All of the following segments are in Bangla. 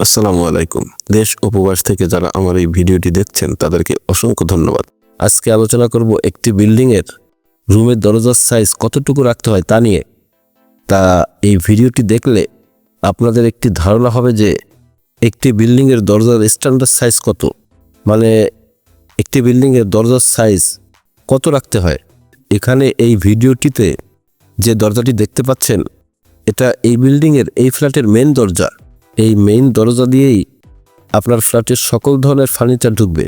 আসসালামু আলাইকুম। দেশ উপবাস থেকে যারা আমার এই ভিডিওটি দেখছেন, তাদেরকে অসংখ্য ধন্যবাদ। আজকে আলোচনা করব একটি বিল্ডিং এর রুমের দরজার সাইজ কতটুকু রাখতে হয় তা নিয়ে। তা এই ভিডিওটি দেখলে আপনাদের একটি ধারণা হবে যে একটি বিল্ডিং এর দরজার স্ট্যান্ডার্ড সাইজ কত। মানে একটি বিল্ডিং এর দরজার সাইজ কত রাখতে হয়। এখানে এই ভিডিওটিতে যে দরজাটি দেখতে পাচ্ছেন, এটা এই বিল্ডিংয়ের এই ফ্ল্যাটের মেন দরজা। এই মেইন দরজা দিয়েই আপনার ফ্ল্যাটের সকল ধরনের ফার্নিচার ঢুকবে।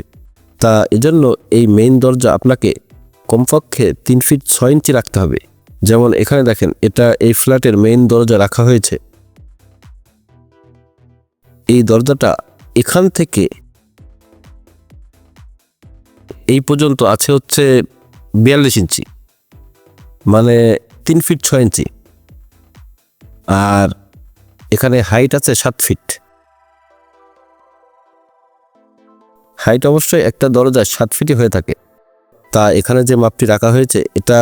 তা এজন্য এই মেইন দরজা আপনাকে কমপক্ষে তিন ফিট ছয় ইঞ্চি রাখতে হবে। যেমন এখানে দেখেন, এটা এই ফ্ল্যাটের মেইন দরজা রাখা হয়েছে। এই দরজাটা এখান থেকে এই পর্যন্ত আছে হচ্ছে বিয়াল্লিশ ইঞ্চি মানে তিন ফিট ছয় ইঞ্চি আর এখানে হাইট আছে সাত ফিট হাইট অবশ্যই একটা দরজা সাত ফিটই হয়ে থাকে। তা এখানে যে মাপটি রাখা হয়েছে, এটা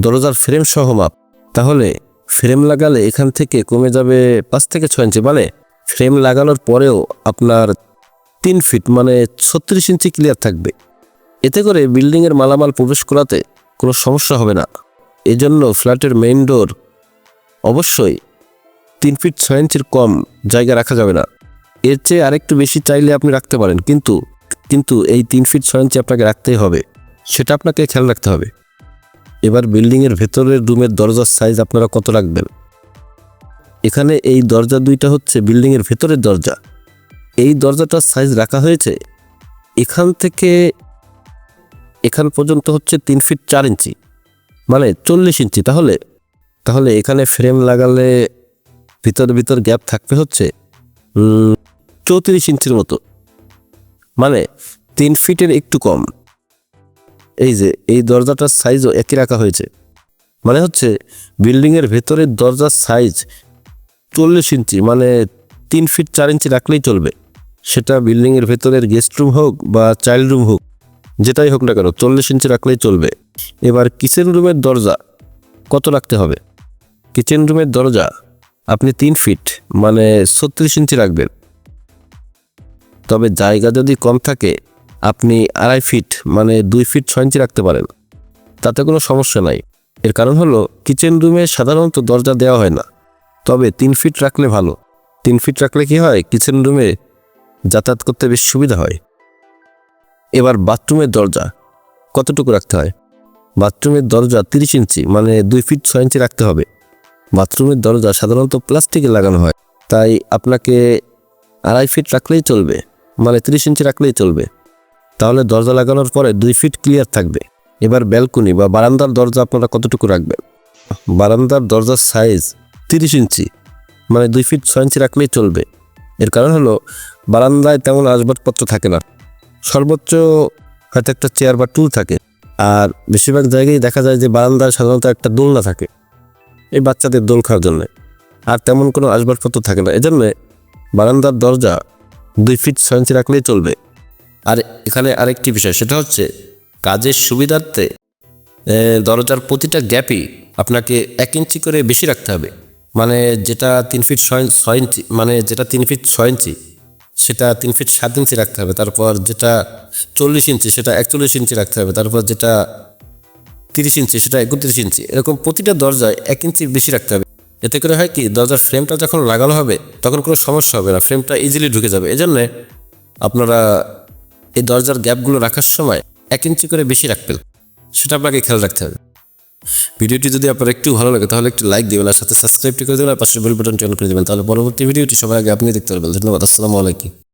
দরজার ফ্রেম সহ মাপ। তাহলে ফ্রেম লাগালে এখান থেকে কমে যাবে পাঁচ থেকে ছয় ইঞ্চি মানে ফ্রেম লাগানোর পরেও আপনার তিন ফিট মানে ছত্রিশ ইঞ্চি ক্লিয়ার থাকবে। এতে করে বিল্ডিংয়ের মালামাল প্রবেশ করাতে কোনো সমস্যা হবে না। এজন্য ফ্ল্যাটের মেইন ডোর অবশ্যই তিন ফিট ছয় ইঞ্চির কম জায়গা রাখা যাবে না। এর চেয়ে আরেকটু বেশি চাইলে আপনি রাখতে পারেন, কিন্তু কিন্তু এই তিন ফিট ছয় ইঞ্চি আপনাকে রাখতেই হবে। সেটা আপনাকে খেয়াল রাখতে হবে। এবার বিল্ডিংয়ের ভেতরের রুমের দরজার সাইজ আপনারা কত রাখবেন? এখানে এই দরজা দুইটা হচ্ছে বিল্ডিংয়ের ভেতরের দরজা। এই দরজাটার সাইজ রাখা হয়েছে এখান থেকে, এখান পর্যন্ত হচ্ছে তিন ফিট চার ইঞ্চি। মানে চল্লিশ ইঞ্চি, তাহলে? তাহলে এখানে ফ্রেম লাগালে ভিতর ভিতর গ্যাপ থাকবে হচ্ছে চৌত্রিশ ইঞ্চির মতো। মানে তিন ফিটের একটু কম। এই যে, এই দরজাটার সাইজও একই রাখা হয়েছে। মানে হচ্ছে বিল্ডিংয়ের ভেতরের দরজার সাইজ চল্লিশ ইঞ্চি মানে তিন ফিট চার ইঞ্চি রাখলেই চলবে। সেটা বিল্ডিংয়ের ভেতরের গেস্ট রুম হোক বা চাইল্ড রুম হোক, যেটাই হোক না কেন, চল্লিশ ইঞ্চি রাখলেই চলবে। এবার কিচেন রুমের দরজা কত রাখতে হবে? কিচেন রুমের দরজা আপনি তিন ফিট মানে ছত্রিশ ইঞ্চি রাখবেন। তবে জায়গা যদি কম থাকে, আপনি আড়াই ফিট মানে দুই ফিট ছয় ইঞ্চি রাখতে পারেন। তাতে কোনো সমস্যা নাই। এর কারণ হলো কিচেন রুমে সাধারণত দরজা দেওয়া হয় না। তবে তিন ফিট রাখলে ভালো। তিন ফিট রাখলে কি হয় কিচেন রুমে যাতায়াত করতে বেশ সুবিধা হয়। এবার বাথরুমের দরজা, কতটুকু রাখতে হয়? বাথরুমের দরজা তিরিশ ইঞ্চি মানে দুই ফিট ছয় ইঞ্চি রাখতে হবে। বাথরুমের দরজা সাধারণত প্লাস্টিকে লাগানো হয়। তাই আপনাকে আড়াই ফিট রাখলেই চলবে মানে তিরিশ ইঞ্চি রাখলেই চলবে। তাহলে দরজা লাগানোর পরে দুই ফিট ক্লিয়ার থাকবে। এবার ব্যালকনি বা বারান্দার দরজা আপনারা কতটুকু রাখবেন? বারান্দার দরজার সাইজ তিরিশ ইঞ্চি মানে দুই ফিট ছয় ইঞ্চি রাখলেই চলবে। এর কারণ হলো বারান্দায় তেমন আসবাবপত্র থাকে না। সর্বোচ্চ হয়তো একটা চেয়ার বা টুল থাকে। আর বেশিরভাগ জায়গায় দেখা যায় যে বারান্দায় সাধারণত একটা দোলনা থাকে। এই বাচ্চাদের দোল খাওয়ার জন্য। আর তেমন কোনো আসবাবপত্র থাকে না। এজন্য বারান্দার দরজা দুই ফিট ইঞ্চি রাখলেই চলবে। আর এখানে আরেকটি বিষয়, সেটা হচ্ছে কাজের সুবিধার্থে দরজার প্রতিটা গ্যাপই আপনাকে এক ইঞ্চি করে বেশি রাখতে হবে। মানে যেটা তিন ফিট ছয় ইঞ্চি মানে যেটা তিন ফিট ছয় ইঞ্চি, সেটা তিন ফিট সাত ইঞ্চি রাখতে হবে। তারপর যেটা চল্লিশ ইঞ্চি, সেটা একচল্লিশ ইঞ্চি রাখতে হবে। তারপর যেটা তিরিশ ইঞ্চি, সেটা একত্রিশ ইঞ্চি, এরকম প্রতিটা দরজায় এক ইঞ্চি বেশি রাখতে হবে। এতে করে হয় কি, দরজার ফ্রেমটা যখন লাগানো হবে, তখন কোনো সমস্যা হবে না ফ্রেমটা ইজিলি ঢুকে যাবে। এই এজন্যে আপনারা এই দরজার গ্যাপগুলো রাখার সময় এক ইঞ্চি করে বেশি রাখবেন। সেটা আপনাকে খেয়াল রাখতে হবে। ভিডিওটি যদি আপনার একটু ভালো লাগে, তাহলে একটু লাইক দিবেন আর সাথে সাবস্ক্রাইবটি করে দেবেন আর পাশে বেল বাটনটি অন করে দেবেন। তাহলে পরবর্তী ভিডিওটি সবার আগে আপনি দেখতে পারবেন। ধন্যবাদ, আসসালামু আলাইকুম।